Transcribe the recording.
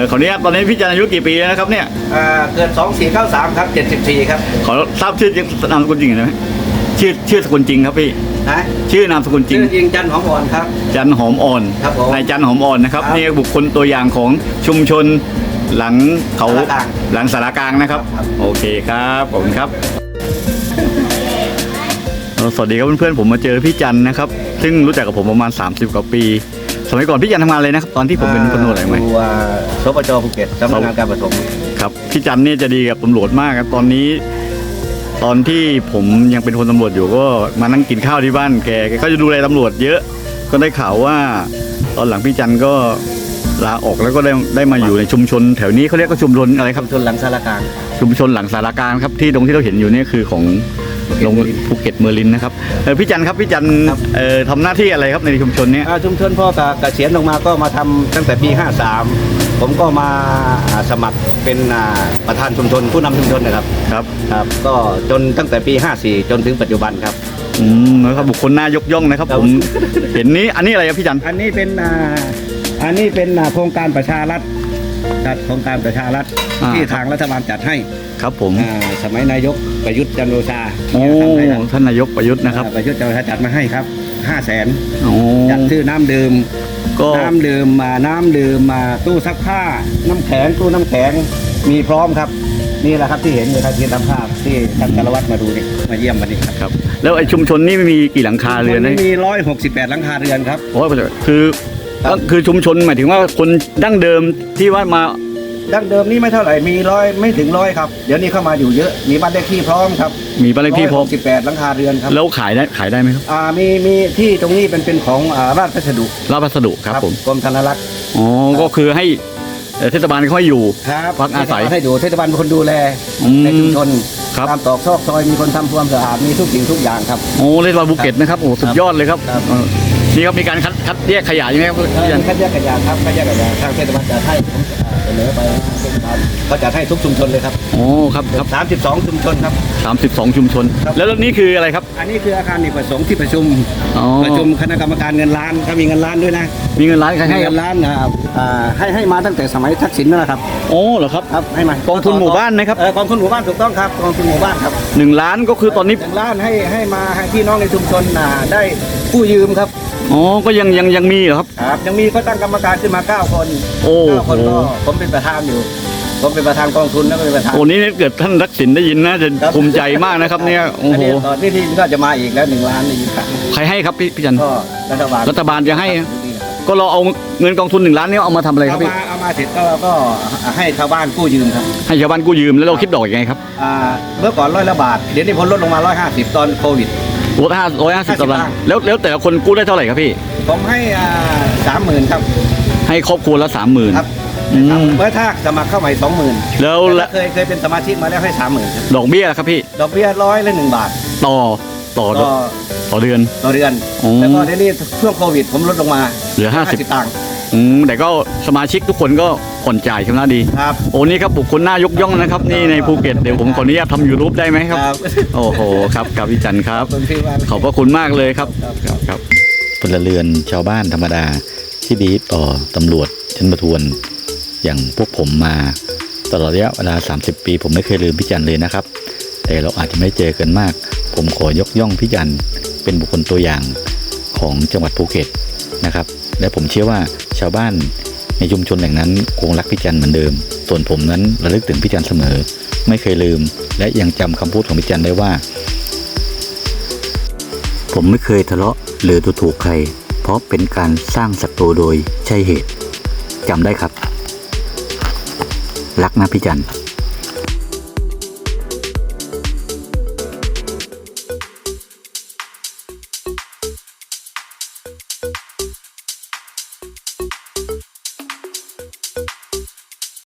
อขออนุญาตตอนนี้พี่จันอายุกี่ปีแล้วนะครับเนี่ยอ่าเกิด2493ครับ74ครับขอทราบชื่อจริงนามสกุลจริงหน่อยไหมชื่อชื่อสกุลจริงครับพี่ นะชื่อนามสกุลจริงชื่อจริงจันหอมอ่อนครับ จันหอมอ่อนครับผมนายจันหอมอ่อนนะครับครับนี่บุคคลตัวอย่างของชุมชนหลังเขาสารกลางหลังสารกลางนะครับ ครับ โอเคครับขอบคุณครับสวัสดีครับเพื่อนๆผมมาเจอพี่จันนะครับ ซึ่งรู้จักกับผมประมาณ 30 กว่าปี สมัยก่อนพี่จันทำงานเลยนะครับตอนที่ผมเป็นตำรวจอะไรไหมดูอ่าสปจภูเก็ตสำนักงานการผสมครับพี่จันเนี่ยจะดีกับตำรวจมากครับตอนนี้ ตอนที่ผมยังเป็นคนตำรวจอยู่ก็มานั่งกินข้าวที่บ้านแกแกก็จะดูแลตำรวจเยอะ ก็ได้ข่าวว่า ตอนหลังพี่จันก็ลาออกแล้วก็ได้ได้มาอยู่ในชุมชน แถวนี้เขาเรียกว่าชุมชนอะไรครับชนหลังสารกลางชุมชนหลังสารกลางครับที่ตรงที่เราเห็นอยู่เนี่ยคือของ โรงภูเก็ตเมอร์ลินนะครับเออพี่จันครับพี่จันครับ เอ่อทำหน้าที่อะไรครับในชุมชนเนี้ย อ่าชุมชนพ่อกเกษียณลงมาก็มาทำตั้งแต่ปี 53 ผมก็มาอ่าสมัครเป็นอ่าประธานชุมชนผู้นำชุมชนนะครับครับครับ ก็จนตั้งแต่ปี 54 จนถึงปัจจุบันครับ อืมนะครับบุคคลน่ายกย่องนะครับครับ ผมเห็นนี้อันนี้อะไรครับพี่จันอันนี้เป็นอ่าอันนี้เป็นอ่าโครงการประชารัฐจัดโครงการประชารัฐอ่าที่ทางรัฐบาลจัดให้ ครับผมอ่าสมัยนายกประยุทธ์จันทร์โอชาโอ้ทำให้ครับท่านนายกประยุทธ์นะครับอ่าประยุทธ์จันทร์โอชาจัดมาให้ครับ5 0 0แสนโอ้จัดซื้อน้ำดื่ม ก็น้ำดื่มมาน้ำดื่มมาตู้ซักผ้า น้ำแข็งตู้น้ำแข็งมีพร้อมครับ นี่แหละครับที่เห็นอยู่ครับที่ทำภาพที่ท่านสารวัตรมาดูนี่มาเยี่ยมวันนี้ครับครับ แล้วไอ้ชุมชนนี่มีกี่หลังคาเรือนวันะนี้มีร้อยหกสิบแปดหลังคาเรือนครับ โอ้ยคือครับ ก็คือชุมชนหมายถึงว่าคนดั้งเดิมที่ว่ามา ดั้งเดิมนี่ไม่เท่าไหร่มีร้อยไม่ถึงร้อยครับ เดี๋ยวนี้เข้ามาอยู่เยอะ มีบ้านเลขที่พร้อมครับมีบ้านเลขที่พร้อม สิบแปดหลังคาเรือนครับแล้วขายได้ขายได้ไหมครับอ่ามีมีที่ตรงนี้เป็นเป็นของอ่าราชพัสดุรับพัสดุครับผมกรมธนารักษ์อ๋อก็คือให้เอ่อเทศบาลเขาให้อยู่ ครับพักอาศัยให้ดูเทศบาลเป็นคนดูแลอืมในชุมชนครับ ตามตอกซอกซอยมีคนทำความสะอาดมีทุกสิ่งทุกอย่างครับ โอ้เล่นบอลภูเก็ตนะครับโอ้สุดยอดเลยครับครับ เออนี่ครับมีการคัดคัดแยกขยะใช่ไหมครับ เออพี่จันคัดแยกขยะครับคัดแยกขยะทางเทศบาลจัดให้ผมอ่า เสนอไปเทศบาลก็จัดให้ทุกชุมชนเลยครับโอ้ครับครับ 32 ชุมชนครับสามสิบสองชุมชน ครับ แล้วนี่คืออะไรครับ อันนี้คืออาคารอเนกประสงค์ที่ประชุมอ๋อ ประชุมคณะกรรมการเงินล้านถ้ามีเงินล้านด้วยนะมีเงินล้านใครให้ให้ครัเงิบนล้านนะครับอ่าให้ให้มาตั้งแต่สมัยทักษิณนั่นแหละครับโอ้เหรอครับ ครับให้มากองทุนหมู่บ้านนะครับ เออกองทุนหมู่บ้านถูกต้องครับกองทุนหมู่บ้านครับหนึ่งล้านก็คือตอนนี้หนึ่งล้านให้ให้มาให้พี่น้องในชุมชนอ่าได้กู้ยืมครับ อ๋อ ก็ยังยังยังมีเหรอครับ ครับ ยังมีก็ตั้งกรรมการขึ้นมาเก้าคนโอ้เก้าคนโหก็ผมเป็นประธานอยู่ ผมเป็นประธานกองทุนแล้วก็เป็นประธานโอ้นี่ถ้าเกิดท่านทักษิณได้ยินน่าจะครับภูมิใจมากนะครับเนี่ยโอ้อันโหนี้ตอนที่ที่ก็จะมาอีกแล้วหนึ่งล้านนี่ครับใครให้ครับพี่พี่จันก็รัฐบาลรัฐบาลจะให้ก็เราเอาเงินกองทุนหนึ่งล้านเนี้เอามาทำอะไรคเอารับพี่มาเอามาเสร็จก็ก็ให้ชาวบ้านกู้ยืมครับให้ชาวบ้านกู้ยืมแล้วเราคิดดอกยังไงครับอ่าเมื่อก่อนร้อยละบาทเดี๋ยวนี้พ้นลดลงมาร้อยห้าสิบตอนโควิด ลดห้าร้อยห้าสิบ50ตารางบาทแล้วแล้วแต่ละคนกู้ได้เท่าไหร่ครับพี่ ผมให้อ่าสามหมื่นครับ ให้ครอบครัวละสามหมื่นครับอืมเมื่อถ้าสมัครเข้าใหม่สองหมื่นแล้วละเคยเคยเป็นสมาชิกมาแล้วให้สามหมื่นครับดอกเบี้ยครับพี่ ดอกเบี้ยร้อยละหนึ่งบาท ต่อต่อต่อต่อเดือนต่อเดือนอ๋อแล้วก็เดี๋ยวนี้ช่วงโควิดผมลดลงมาเหลือห้าสิบตังค์อืมแต่ก็สมาชิกทุกคนก็ ผ่อนจ่ายชำระดีครับ โอ้นี่ครับบุคคลน่ายกย่องนะครับนี่ในภูเก็ตเดี๋ยวผมขออนุญาตทำยูทูบได้ไหมครับ ครับ โอ้โหครับกับพี่จันทร์ครับ ขอบคุณพี่ว่าขอบพระคุณมากเลยครับครับครับ พลเรือนชาวบ้านธรรมดาที่ดีต่อตำรวจชั้นประทวน อย่างพวกผมมาตลอดระยะเวลา 30 ปี ผมไม่เคยลืมพี่จันเลยนะครับ แต่เราอาจจะไม่เจอกันมาก ผมขอยกย่องพี่จันเป็นบุคคลตัวอย่างของจังหวัดภูเก็ตนะครับ และผมเชื่อว่าชาวบ้าน ในชุมชนแห่งนั้นคงรักพี่จันเหมือนเดิม ส่วนผมนั้นระลึกถึงพี่จันเสมอ ไม่เคยลืม และยังจำคำพูดของพี่จันได้ว่า ผมไม่เคยทะเลาะหรือดูถูกใคร เพราะเป็นการสร้างศัตรูโดยใช่เหตุจำได้ครับ รักนะพี่จันทร์